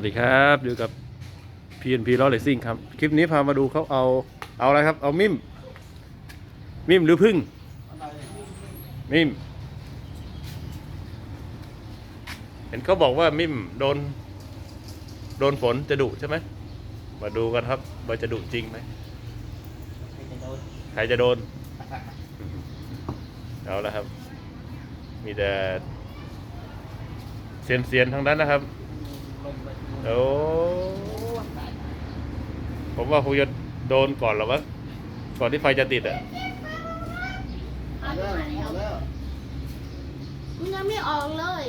วัสดีครับอยู่กับ PNP Law Racing ครับ คลิปนี้พามาดูเขาเอาเอาอะไรครับ เอามิมมิมหรือพึ่งมิมเห็นเขาบอกว่ามิมโดน โดนฝนจะดุใช่ไหมมาดูกันครับว่าจะดุจริงไหมใครจะโดนเอาละครับ มีแต่เซียนเซียนๆทั้งนั้นนะครับ โอ้ผมว่าคงจะโดนก่อนหรอวะก่อนที่ไฟจะติดอะเอาที่ไหนเอามันยังไม่ออกเลย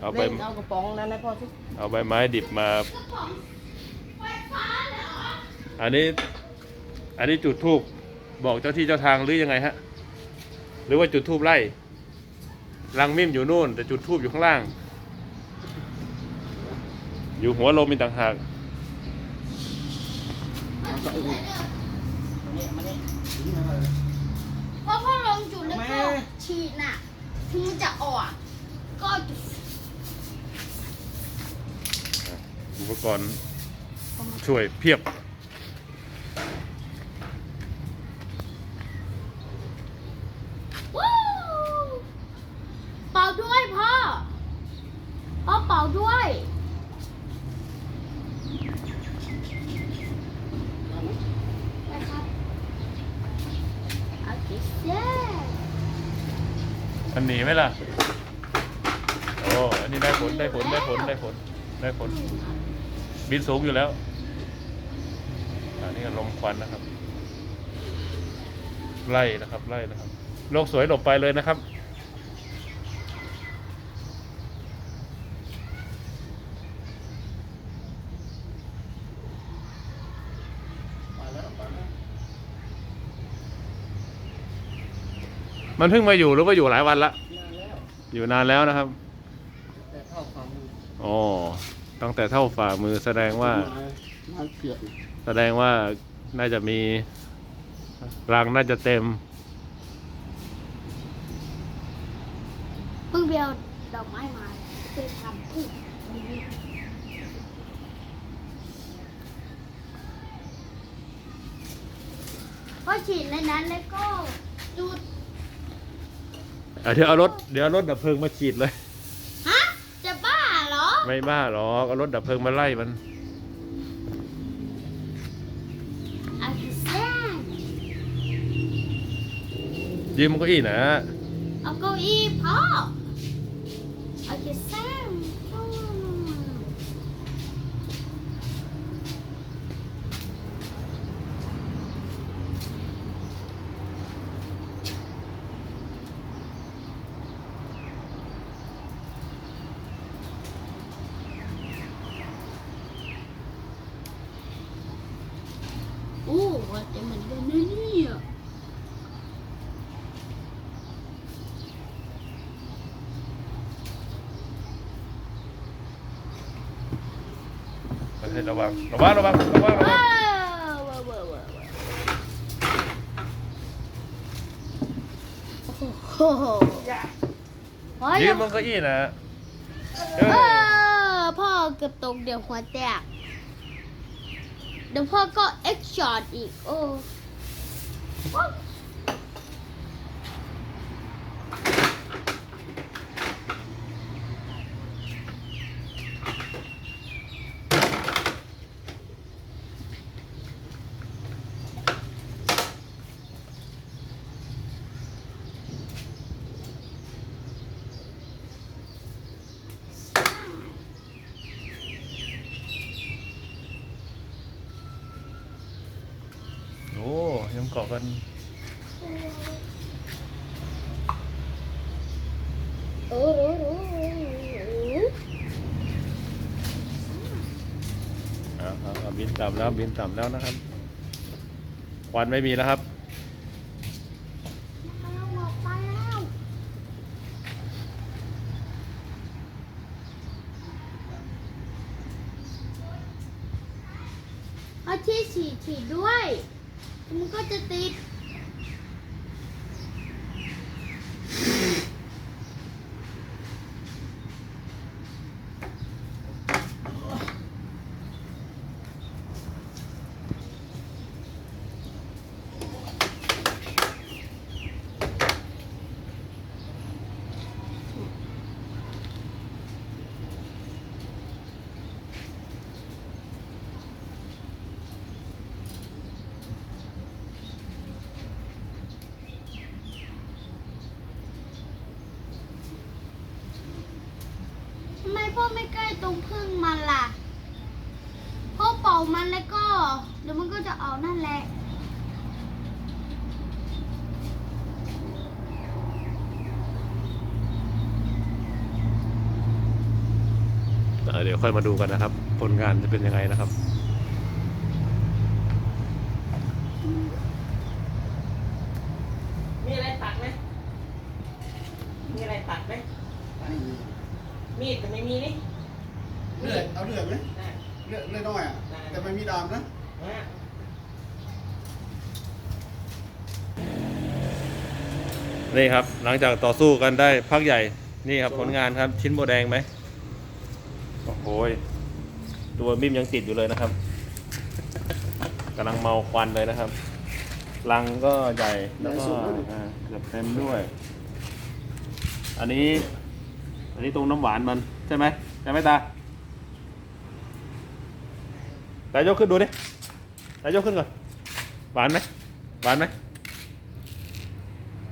เอาใบเล่นเอากระป๋องนั้นให้พ่อสิเอาใบไม้ดิบมา อันนี้ อันนี้จุดทูบบอกเจ้าที่เจ้าทางหรือยังไงฮะ หรือว่าจุดทูบไล่ รังมิมอยู่นู่น แต่จุดทูบอยู่ข้างล่าง อยู่หัวลมมีต่างหากเอาก็อื่นมาเนี่ยมาเนี่ยนี่มาเลยเพราะพ่อลงจุดแล้วก็แม่ฉีดน่ะถึงมันจะออกก็จุดอุปกรณ์ช่วยเพียบ วู้เป่าด้วยพ่อ พ่อเป่าด้วยนะครับเอาคิเซ่ มันหนีไหมล่ะ โอ้อันนี้ได้ผลได้ผลได้ผลได้ผลได้ผล บินสูงอยู่แล้ว อันนี้ก็ลมควันนะครับ ไล่นะครับไล่นะครับ โลกสวยหลบไปเลยนะครับ มาแล้วมาแล้ว มันเพิ่งมาอยู่หรือว่าอยู่หลายวันละนานแล้วอยู่นานแล้วนะครับ แต่เท่าความมืออ๋อตั้งแต่เท่าฝ่ามือแสดงว่ามันเปียกแสดงว่าน่าจะมีรังน่าจะเต็ม เพิ่งเบียวดอกไม้มาเคยทำปุ๊บพอฉีดในนั้นแล้วก็จุด อะเดี๋ยวเอารถเดี๋ยวเอารถดับเพลิงมาฉีดเลย ฮะ จะบ้าเหรอ ไม่บ้าหรอกเอารถดับเพลิงมาไล่มันอาคิเซ่ยืมเก็อี้นะ เอาเก้าอี้พ่ออาคิเซ่โอ้ว่าแต่มันเป็นนี่เนี่ย ให้ระวังระวังระวังระวังระวัว้างวว้าวว้าวว้าวโอ้โหพ่อยือย่ามบนเก้าอี้นะเอเอออพ่อเกือบตกเดี๋ยวหัวแตกเดี๋ยวพ่อก็เอ็กช็อตอีกโอ้ เกากันโอ้โหอ่าอ่าบินต่ำแล้วบินต่ำแล้วนะครับ ควันไม่มีแล้วครับ เอาออกไปแล้วเอาที่ฉีดฉีดด้วย มันก็จะติด พ่อไม่ใกล้ ตรงพึ่งมันล่ะพ่อเป่ามันแล้วก็ เดี๋ยวมันก็จะเอานั่นแหละเดี๋ยวค่อยมาดูกันนะครับ ผลงานจะเป็นยังไงนะครับ มีอะไรตัดไหมมีอะไรตัดไหมมีดแต่ไม่มีนี่ เลือดเอาเลือดไหม ได้ เลือดเลือดน้อยอะได้แต่ไม่มีดามนะนะนี่ครับ หลังจากต่อสู้กันได้พักใหญ่ นี่ครับผลงานครับ ชิ้นโบแดงไหม โอ้โหยตัวมิมยังติดอยู่เลยนะครับกำลังเมาควันเลยนะครับรังก็ใหญ่ แล้วก็อ่าเกือบเต็มด้วย อันนี้ อันนี้ตรงน้ำหวานมันใช่ไหมใช่ไหมตา ตายกขึ้นดูดิตายกขึ้นก่อน หวานไหม หวานไหม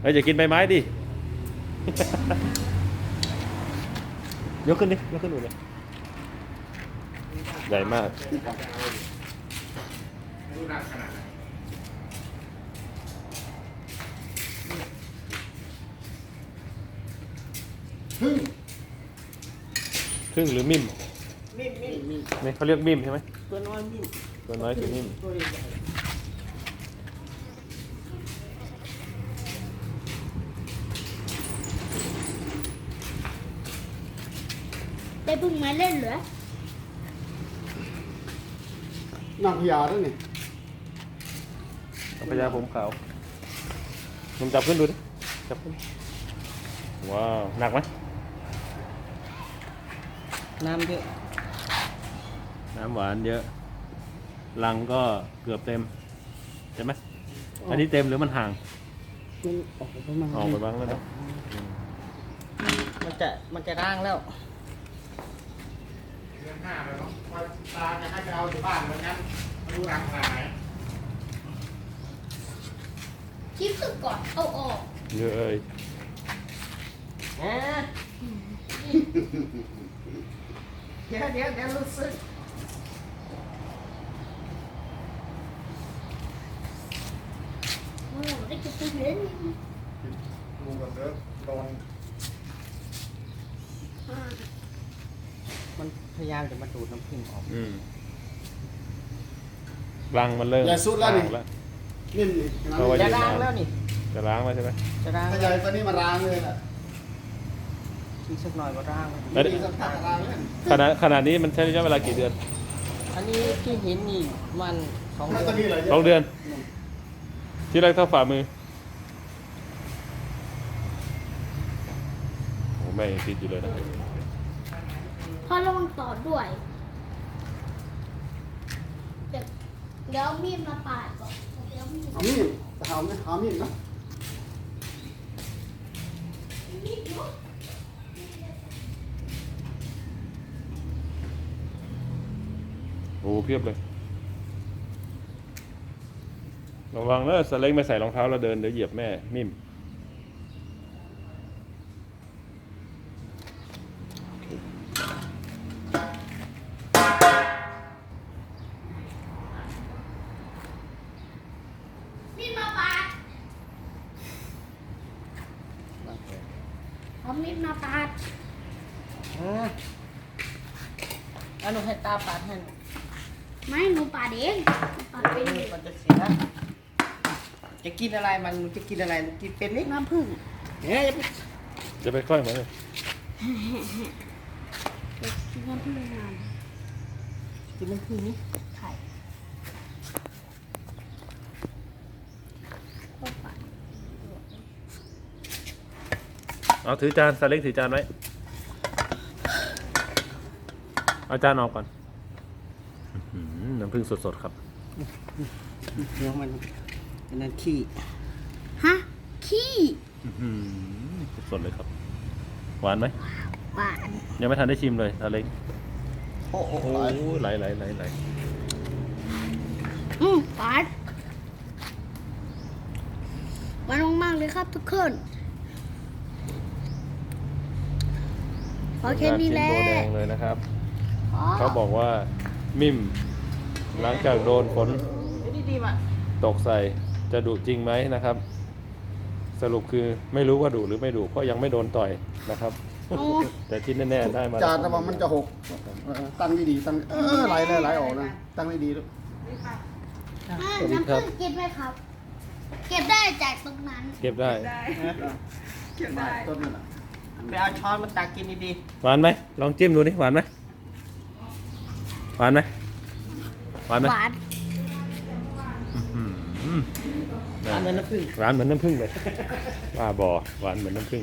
เฮ้ยอย่ากินใบไม้ดิ ยกขึ้นดิ ยกขึ้นดูเลยใหญ่มากพึ่งครึ่งหรือมิมมีดมีดนี่เขาเรียกมิมใช่ไหม ตัวน้อยมีดตัวน้อยคือมิมตัวใหญ่ได้พึ่งมาเล่นเหรอนางพญาด้วยนี่เอาพญาผมขาวผมจับขึ้นดูดิ จับขึ้น ว้าว หนักไหมน้ำเยอะ น้ำหวานเยอะรังก็เกือบเต็มใช่ไหมอันนี้เต็มหรือมันห่าง มันออกไปประมาณออกไปบ้างแล้วเนอะมันจะมันจะร่างแล้ว เดือนห้าแล้วเนาะว่าตาจะให้ไปเอาอยู่บ้านเหมือนกันมาดูรังขนาดไหนคิดสึกก่อนเอาออก เยอะเอ้ยอ่าเดี๋ยวเดี๋ยวเดี๋ยวรู้สึก โอ้ได้กินพึ่งเล่นดูกันเด้อโดนอ่ามันพยายามจะมาดูดน้ำผึ้งออก อืมรังมันเริ่มใหญ่สุดแล้วนี่ห่างแล้วนิ่มนี่เอาไว้จะร่างแล้วนี่ จะล้างแล้วใช่ไหมจะร่างถ้าใหญ่กว่านี้มาล้างเลยน่ะอีกสักหน่อยก็ร่างแล้วแล้วมีสักพักล้างเลยขนาดขนาดนี้มันใช้ระยะเวลากี่เดือนอันนี้ที่เห็นนี่มันสองมันเดืก็อนมีหลายสองเดือน ที่แรกเท่าฝ่ามือโอ้ไม่ติดอยู่เลยนะพ่อระวังต่อด้วย เดี๋ยวเดี๋ยวเอามีดมาปาดก่อนเดี๋ยวมีดเอามีดจะเอาไหมเอามีดเนาะมีดเนาะโอ้เพียบเลย ระวังนะสเล็งไม่ใส่รองเท้าแล้วเดินเดี๋ยวเหยียบแม่มิมมีดมาปาดเอามีดมาปาดอ่าอันนู้นให้ตาปาดให้หน่อยไม่หนูปาดเองหนูปาดเป็น มันจะเสีย จะกินอะไรมันมันจะกินอะไรมันกินเป็นนี่น้ำผึ้งเฮ้ยจะไปค่อยเหมือนเลยเด็กกินน้ำผึ้งงามกินน้ำผึ้งนี่ไข่ก็ปาดเอาถือจานสเล็งถือจานไว้เอาจานออกก่อนอื้อหือน้ำผึ้งสดๆครับเดี๋ยวมัน อันนั้นขี้ฮะ ขี้อื้อหือสดๆเลยครับ หวานไหมปาดยังไม่ทันได้ชิมเลยสเล็งโอ้โหโอ้ไหลไหลไหลไหลอืมปาดมันมากๆเลยครับทุกคนพอแค่นี้แหละชิ้นโบแดงเลยนะครับพ่อเขาบอกว่า มิม หลังจากโดนฝนเดี๋ยวดีๆมาตกใส่ จะดุจริงไหมนะครับ สรุปคือไม่รู้ว่าดุหรือไม่ดุเพราะยังไม่โดนต่อยนะครับโอ้แต่ที่แน่ๆได้มาจานระวังมันจะหกเออตั้งดีๆตั้งเออไหลเลยไหลออกนะตั้งดีๆลูกแม่น้ำผึ้งเก็บไหมครับ เก็บได้จากตรงนั้น เก็บได้เก็บได้ต้นนั่นน่ะไปเอาช้อนมาตักกินดีหวานไหมลองจิ้มดูนี่หวานไหมหวานไหมหวานไหม หวาน อืมๆทานเหมือนน้ำผึ้งหวานเหมือนน้ำผึ้งเลยว่าบอหวานเหมือนน้ำผึ้ง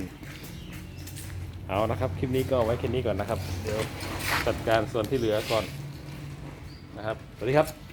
เอานะครับ คลิปนี้ก็ไว้แค่นี้ก่อนนะครับ เดี๋ยวจัดการส่วนที่เหลือก่อนนะครับ สวัสดีครับ